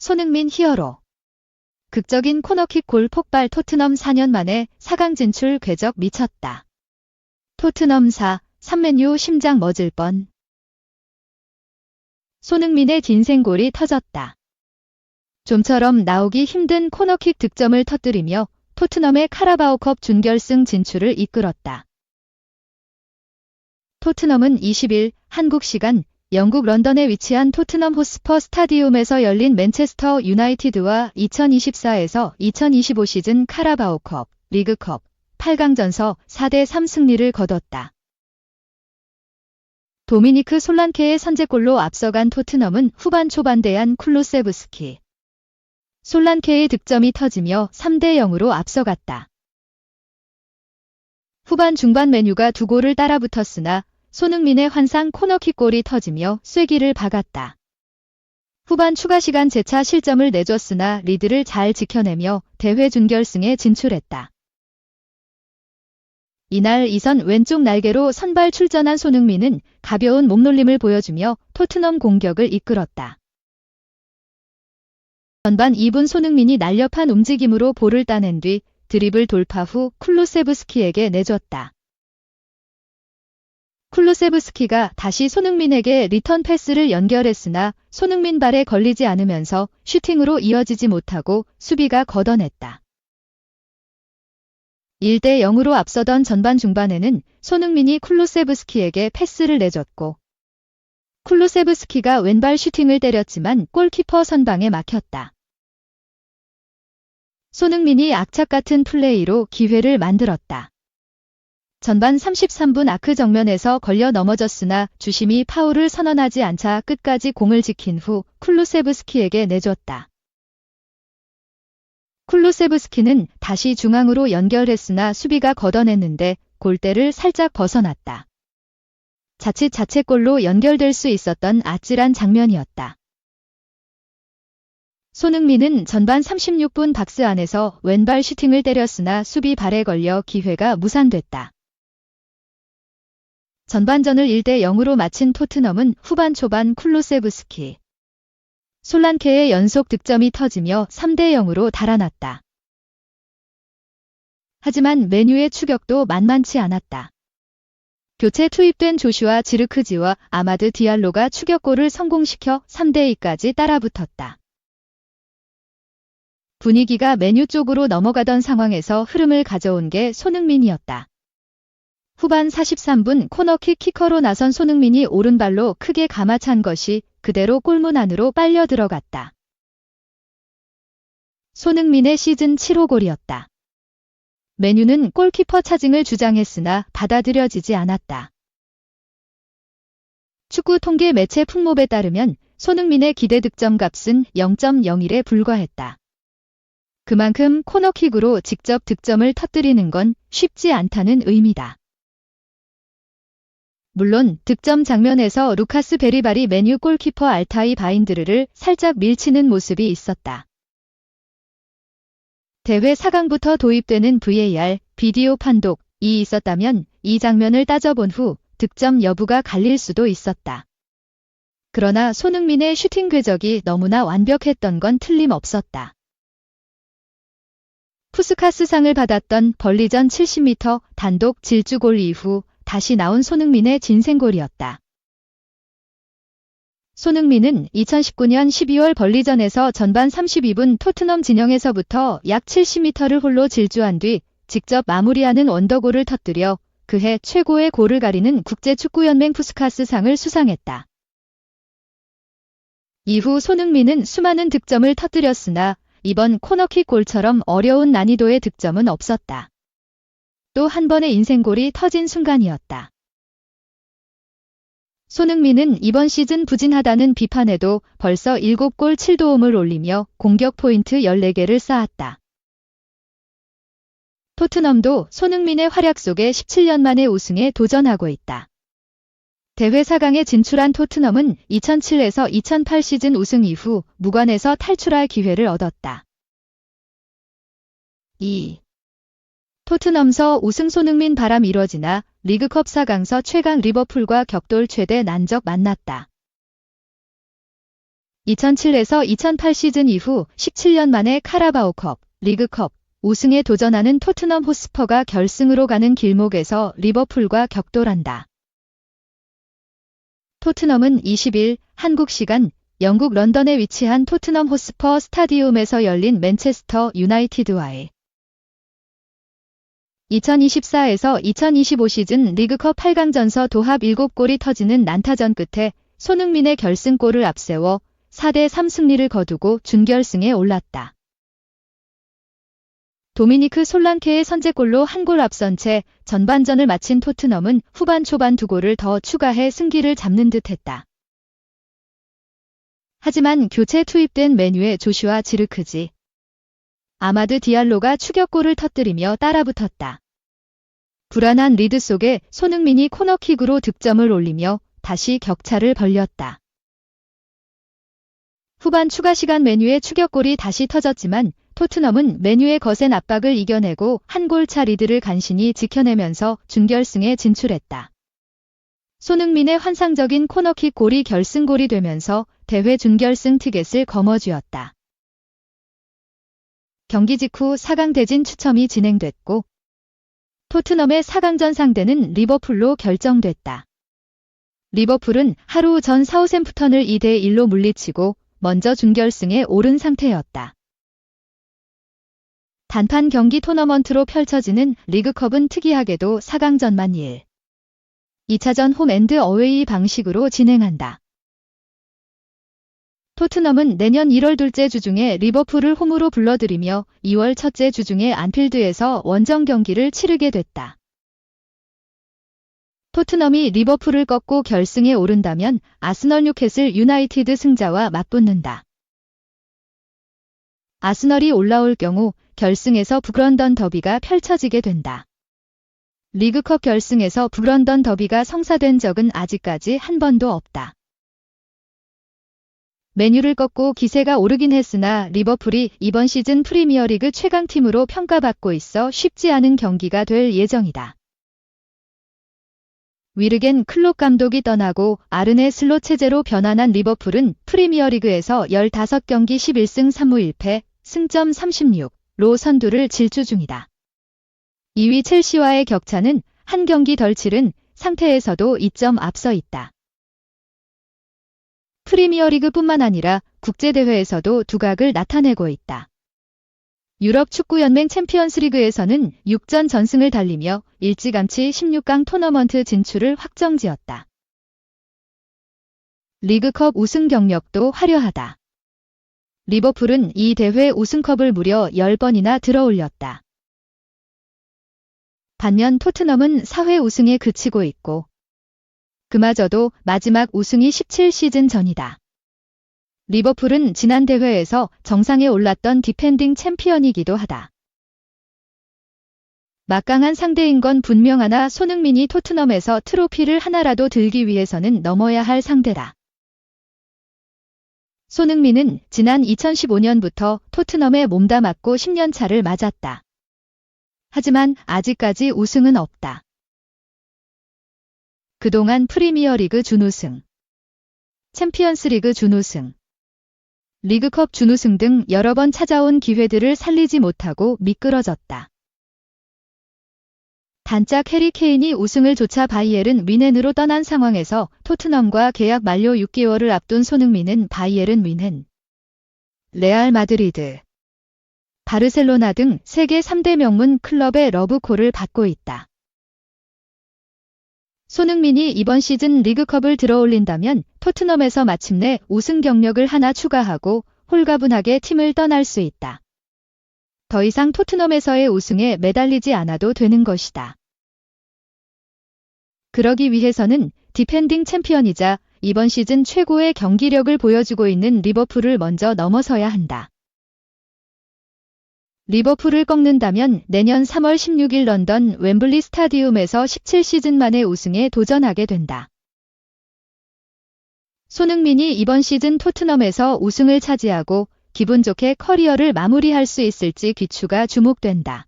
손흥민 히어로. 극적인 코너킥 골 폭발 토트넘 4년 만에 4강 진출 궤적 미쳤다. 토트넘 4, 3맨유 심장 멎을 뻔. 손흥민의 진생골이 터졌다. 좀처럼 나오기 힘든 코너킥 득점을 터뜨리며 토트넘의 카라바오컵 준결승 진출을 이끌었다. 토트넘은 20일 한국 시간 영국 런던에 위치한 토트넘 호스퍼 스타디움에서 열린 맨체스터 유나이티드와 2024에서 2025 시즌 카라바오컵, 리그컵, 8강전서 4대3 승리를 거뒀다. 도미니크 솔란케의 선제골로 앞서간 토트넘은 후반 초반대한 쿨루세브스키. 솔란케의 득점이 터지며 3대 0으로 앞서갔다. 후반 중반 메뉴가 두 골을 따라 붙었으나 손흥민의 환상 코너킥 골이 터지며 쐐기를 박았다. 후반 추가 시간 재차 실점을 내줬으나 리드를 잘 지켜내며 대회 준결승에 진출했다. 이날 이선 왼쪽 날개로 선발 출전한 손흥민은 가벼운 몸놀림을 보여주며 토트넘 공격을 이끌었다. 전반 2분 손흥민이 날렵한 움직임으로 볼을 따낸 뒤 드리블 돌파 후 쿨루세브스키에게 내줬다. 쿨루세브스키가 다시 손흥민에게 리턴 패스를 연결했으나 손흥민 발에 걸리지 않으면서 슈팅으로 이어지지 못하고 수비가 걷어냈다. 1대 0으로 앞서던 전반 중반에는 손흥민이 쿨루세브스키에게 패스를 내줬고 쿨루세브스키가 왼발 슈팅을 때렸지만 골키퍼 선방에 막혔다. 손흥민이 악착 같은 플레이로 기회를 만들었다. 전반 33분 아크 정면에서 걸려 넘어졌으나 주심이 파울을 선언하지 않자 끝까지 공을 지킨 후 쿨루세브스키에게 내줬다. 쿨루세브스키는 다시 중앙으로 연결했으나 수비가 걷어냈는데 골대를 살짝 벗어났다. 자칫 자책골로 연결될 수 있었던 아찔한 장면이었다. 손흥민은 전반 36분 박스 안에서 왼발 슈팅을 때렸으나 수비 발에 걸려 기회가 무산됐다. 전반전을 1대 0으로 마친 토트넘은 후반 초반 쿨루세브스키, 솔란케의 연속 득점이 터지며 3대 0으로 달아났다. 하지만 메뉴의 추격도 만만치 않았다. 교체 투입된 조슈아 지르크지와 아마드 디알로가 추격골을 성공시켜 3대 2까지 따라붙었다. 분위기가 메뉴 쪽으로 넘어가던 상황에서 흐름을 가져온 게 손흥민이었다. 후반 43분 코너킥 키커로 나선 손흥민이 오른발로 크게 감아찬 것이 그대로 골문 안으로 빨려 들어갔다. 손흥민의 시즌 7호 골이었다. 메뉴는 골키퍼 차징을 주장했으나 받아들여지지 않았다. 축구 통계 매체 풍몹에 따르면 손흥민의 기대 득점 값은 0.01에 불과했다. 그만큼 코너킥으로 직접 득점을 터뜨리는 건 쉽지 않다는 의미다. 물론 득점 장면에서 루카스 베리발이 메뉴 골키퍼 알타이 바인드르를 살짝 밀치는 모습이 있었다. 대회 4강부터 도입되는 VAR, 비디오 판독이 있었다면 이 장면을 따져본 후 득점 여부가 갈릴 수도 있었다. 그러나 손흥민의 슈팅 궤적이 너무나 완벽했던 건 틀림없었다. 푸스카스상을 받았던 벌리전 70m 단독 질주골 이후 다시 나온 손흥민의 진생골이었다. 손흥민은 2019년 12월 벌리전에서 전반 32분 토트넘 진영에서부터 약 70m를 홀로 질주한 뒤 직접 마무리하는 원더골을 터뜨려 그해 최고의 골을 가리는 국제축구연맹 푸스카스상을 수상했다. 이후 손흥민은 수많은 득점을 터뜨렸으나 이번 코너킥 골처럼 어려운 난이도의 득점은 없었다. 또 한 번의 인생골이 터진 순간이었다. 손흥민은 이번 시즌 부진하다는 비판에도 벌써 7골 7도움을 올리며 공격 포인트 14개를 쌓았다. 토트넘도 손흥민의 활약 속에 17년 만에 우승에 도전하고 있다. 대회 4강에 진출한 토트넘은 2007에서 2008 시즌 우승 이후 무관에서 탈출할 기회를 얻었다. 2. 토트넘서 우승 손흥민 바람 이뤄지나 리그컵 4강서 최강 리버풀과 격돌 최대 난적 만났다. 2007에서 2008 시즌 이후 17년 만에 카라바오컵, 리그컵, 우승에 도전하는 토트넘 호스퍼가 결승으로 가는 길목에서 리버풀과 격돌한다. 토트넘은 20일 한국 시간 영국 런던에 위치한 토트넘 호스퍼 스타디움에서 열린 맨체스터 유나이티드와의 2024에서 2025 시즌 리그컵 8강전서 도합 7골이 터지는 난타전 끝에 손흥민의 결승골을 앞세워 4대3 승리를 거두고 준결승에 올랐다. 도미니크 솔랑케의 선제골로 한 골 앞선 채 전반전을 마친 토트넘은 후반 초반 두 골을 더 추가해 승기를 잡는 듯 했다. 하지만 교체 투입된 메뉴의 조슈아 지르크지. 아마드 디알로가 추격골을 터뜨리며 따라붙었다. 불안한 리드 속에 손흥민이 코너킥으로 득점을 올리며 다시 격차를 벌렸다. 후반 추가 시간 메뉴의 추격골이 다시 터졌지만 토트넘은 메뉴의 거센 압박을 이겨내고 한 골 차 리드를 간신히 지켜내면서 준결승에 진출했다. 손흥민의 환상적인 코너킥 골이 결승골이 되면서 대회 준결승 티켓을 거머쥐었다. 경기 직후 4강 대진 추첨이 진행됐고 토트넘의 4강전 상대는 리버풀로 결정됐다. 리버풀은 하루 전 사우샘프턴을 2대 1로 물리치고 먼저 준결승에 오른 상태였다. 단판 경기 토너먼트로 펼쳐지는 리그컵은 특이하게도 4강전만 1. 2차전 홈앤드 어웨이 방식으로 진행한다. 토트넘은 내년 1월 둘째 주 중에 리버풀을 홈으로 불러들이며 2월 첫째 주 중에 안필드에서 원정 경기를 치르게 됐다. 토트넘이 리버풀을 꺾고 결승에 오른다면 아스널 뉴캐슬 유나이티드 승자와 맞붙는다. 아스널이 올라올 경우 결승에서 북런던 더비가 펼쳐지게 된다. 리그컵 결승에서 북런던 더비가 성사된 적은 아직까지 한 번도 없다. 메뉴를 꺾고 기세가 오르긴 했으나 리버풀이 이번 시즌 프리미어리그 최강팀으로 평가받고 있어 쉽지 않은 경기가 될 예정이다. 위르겐 클롭 감독이 떠나고 아르네 슬롯 체제로 변환한 리버풀은 프리미어리그에서 15경기 11승 3무 1패, 승점 36로 선두를 질주 중이다. 2위 첼시와의 격차는 한 경기 덜 치른 상태에서도 2점 앞서 있다. 프리미어리그뿐만 아니라 국제대회에서도 두각을 나타내고 있다. 유럽 축구연맹 챔피언스리그에서는 6전 전승을 달리며 일찌감치 16강 토너먼트 진출을 확정지었다. 리그컵 우승 경력도 화려하다. 리버풀은 이 대회 우승컵을 무려 10번이나 들어올렸다. 반면 토트넘은 4회 우승에 그치고 있고 그마저도 마지막 우승이 17시즌 전이다. 리버풀은 지난 대회에서 정상에 올랐던 디펜딩 챔피언이기도 하다. 막강한 상대인 건 분명하나 손흥민이 토트넘에서 트로피를 하나라도 들기 위해서는 넘어야 할 상대다. 손흥민은 지난 2015년부터 토트넘에 몸담았고 10년 차를 맞았다. 하지만 아직까지 우승은 없다. 그동안 프리미어리그 준우승, 챔피언스리그 준우승, 리그컵 준우승 등 여러 번 찾아온 기회들을 살리지 못하고 미끄러졌다. 단짝 해리 케인이 우승을 조차 바이에른 윈헨으로 떠난 상황에서 토트넘과 계약 만료 6개월을 앞둔 손흥민은 바이에른 윈헨, 레알 마드리드, 바르셀로나 등 세계 3대 명문 클럽의 러브콜을 받고 있다. 손흥민이 이번 시즌 리그컵을 들어올린다면 토트넘에서 마침내 우승 경력을 하나 추가하고 홀가분하게 팀을 떠날 수 있다. 더 이상 토트넘에서의 우승에 매달리지 않아도 되는 것이다. 그러기 위해서는 디펜딩 챔피언이자 이번 시즌 최고의 경기력을 보여주고 있는 리버풀을 먼저 넘어서야 한다. 리버풀을 꺾는다면 내년 3월 16일 런던 웸블리 스타디움에서 17시즌 만에 우승에 도전하게 된다. 손흥민이 이번 시즌 토트넘에서 우승을 차지하고 기분 좋게 커리어를 마무리할 수 있을지 귀추가 주목된다.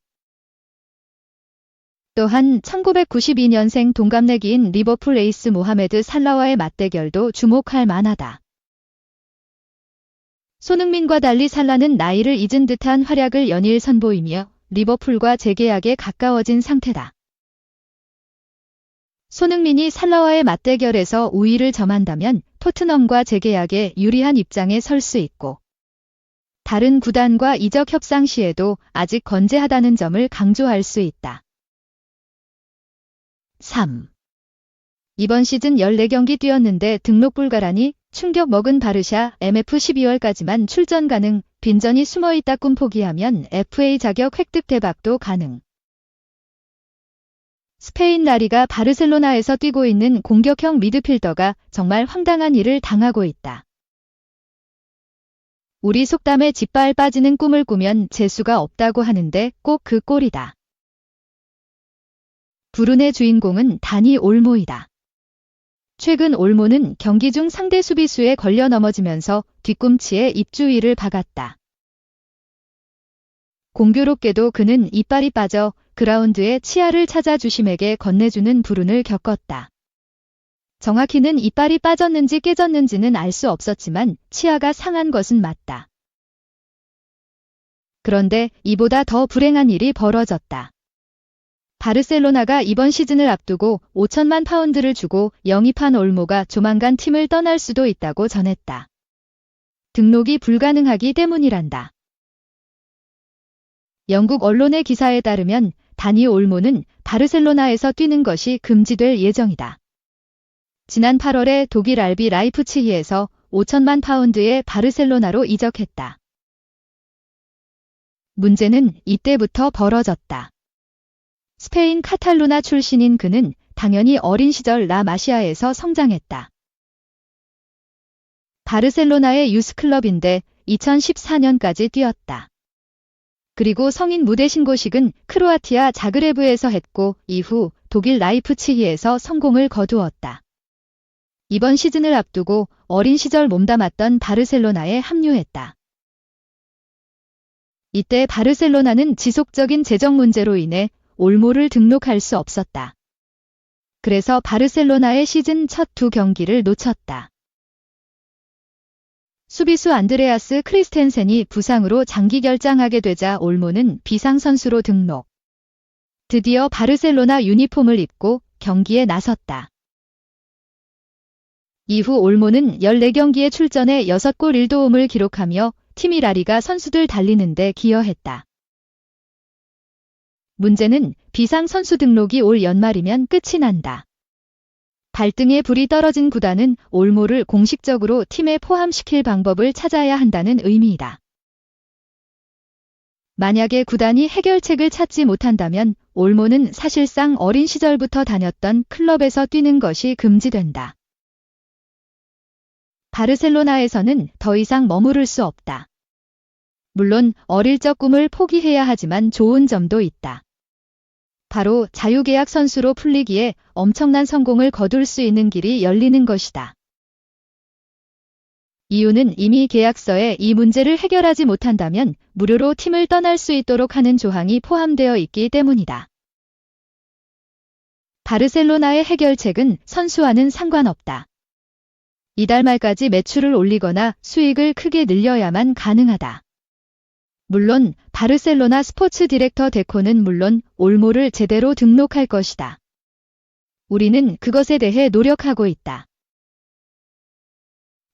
또한 1992년생 동갑내기인 리버풀 에이스 모하메드 살라와의 맞대결도 주목할 만하다. 손흥민과 달리 살라는 나이를 잊은 듯한 활약을 연일 선보이며 리버풀과 재계약에 가까워진 상태다. 손흥민이 살라와의 맞대결에서 우위를 점한다면 토트넘과 재계약에 유리한 입장에 설 수 있고 다른 구단과 이적 협상 시에도 아직 건재하다는 점을 강조할 수 있다. 3. 이번 시즌 14경기 뛰었는데 등록 불가라니 충격 먹은 바르샤 MF 12월까지만 출전 가능 빈전이 숨어있다 꿈 포기하면 FA 자격 획득 대박도 가능. 스페인 라리가 바르셀로나에서 뛰고 있는 공격형 미드필더가 정말 황당한 일을 당하고 있다. 우리 속담에 짓발 빠지는 꿈을 꾸면 재수가 없다고 하는데 꼭 그 꼴이다. 불운의 주인공은 다니 올모이다. 최근 올모는 경기 중 상대 수비수에 걸려 넘어지면서 뒤꿈치에 입주위를 박았다. 공교롭게도 그는 이빨이 빠져 그라운드에 치아를 찾아 주심에게 건네주는 불운을 겪었다. 정확히는 이빨이 빠졌는지 깨졌는지는 알 수 없었지만 치아가 상한 것은 맞다. 그런데 이보다 더 불행한 일이 벌어졌다. 바르셀로나가 이번 시즌을 앞두고 5천만 파운드를 주고 영입한 올모가 조만간 팀을 떠날 수도 있다고 전했다. 등록이 불가능하기 때문이란다. 영국 언론의 기사에 따르면 다니 올모는 바르셀로나에서 뛰는 것이 금지될 예정이다. 지난 8월에 독일 알비 라이프치히에서 5천만 파운드의 바르셀로나로 이적했다. 문제는 이때부터 벌어졌다. 스페인 카탈루나 출신인 그는 당연히 어린 시절 라 마시아에서 성장했다. 바르셀로나의 유스클럽인데 2014년까지 뛰었다. 그리고 성인 무대 신고식은 크로아티아 자그레브에서 했고 이후 독일 라이프치히에서 성공을 거두었다. 이번 시즌을 앞두고 어린 시절 몸담았던 바르셀로나에 합류했다. 이때 바르셀로나는 지속적인 재정 문제로 인해 올모를 등록할 수 없었다. 그래서 바르셀로나의 시즌 첫 두 경기를 놓쳤다. 수비수 안드레아스 크리스텐센이 부상으로 장기 결장하게 되자 올모는 비상선수로 등록. 드디어 바르셀로나 유니폼을 입고 경기에 나섰다. 이후 올모는 14경기에 출전해 6골 1도움을 기록하며 팀이 라리가 선수들 달리는데 기여했다. 문제는 비상 선수 등록이 올 연말이면 끝이 난다. 발등에 불이 떨어진 구단은 올모를 공식적으로 팀에 포함시킬 방법을 찾아야 한다는 의미이다. 만약에 구단이 해결책을 찾지 못한다면 올모는 사실상 어린 시절부터 다녔던 클럽에서 뛰는 것이 금지된다. 바르셀로나에서는 더 이상 머무를 수 없다. 물론 어릴 적 꿈을 포기해야 하지만 좋은 점도 있다. 바로 자유계약 선수로 풀리기에 엄청난 성공을 거둘 수 있는 길이 열리는 것이다. 이유는 이미 계약서에 이 문제를 해결하지 못한다면 무료로 팀을 떠날 수 있도록 하는 조항이 포함되어 있기 때문이다. 바르셀로나의 해결책은 선수와는 상관없다. 이달 말까지 매출을 올리거나 수익을 크게 늘려야만 가능하다. 물론 바르셀로나 스포츠 디렉터 데코는 물론 올모를 제대로 등록할 것이다. 우리는 그것에 대해 노력하고 있다.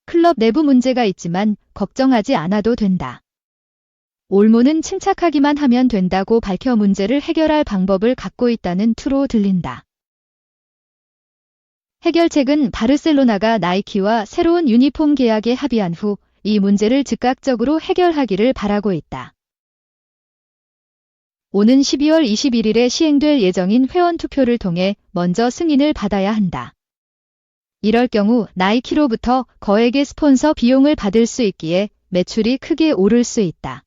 클럽 내부 문제가 있지만 걱정하지 않아도 된다. 올모는 침착하기만 하면 된다고 밝혀 문제를 해결할 방법을 갖고 있다는 투로 들린다. 해결책은 바르셀로나가 나이키와 새로운 유니폼 계약에 합의한 후 이 문제를 즉각적으로 해결하기를 바라고 있다. 오는 12월 21일에 시행될 예정인 회원 투표를 통해 먼저 승인을 받아야 한다. 이럴 경우 나이키로부터 거액의 스폰서 비용을 받을 수 있기에 매출이 크게 오를 수 있다.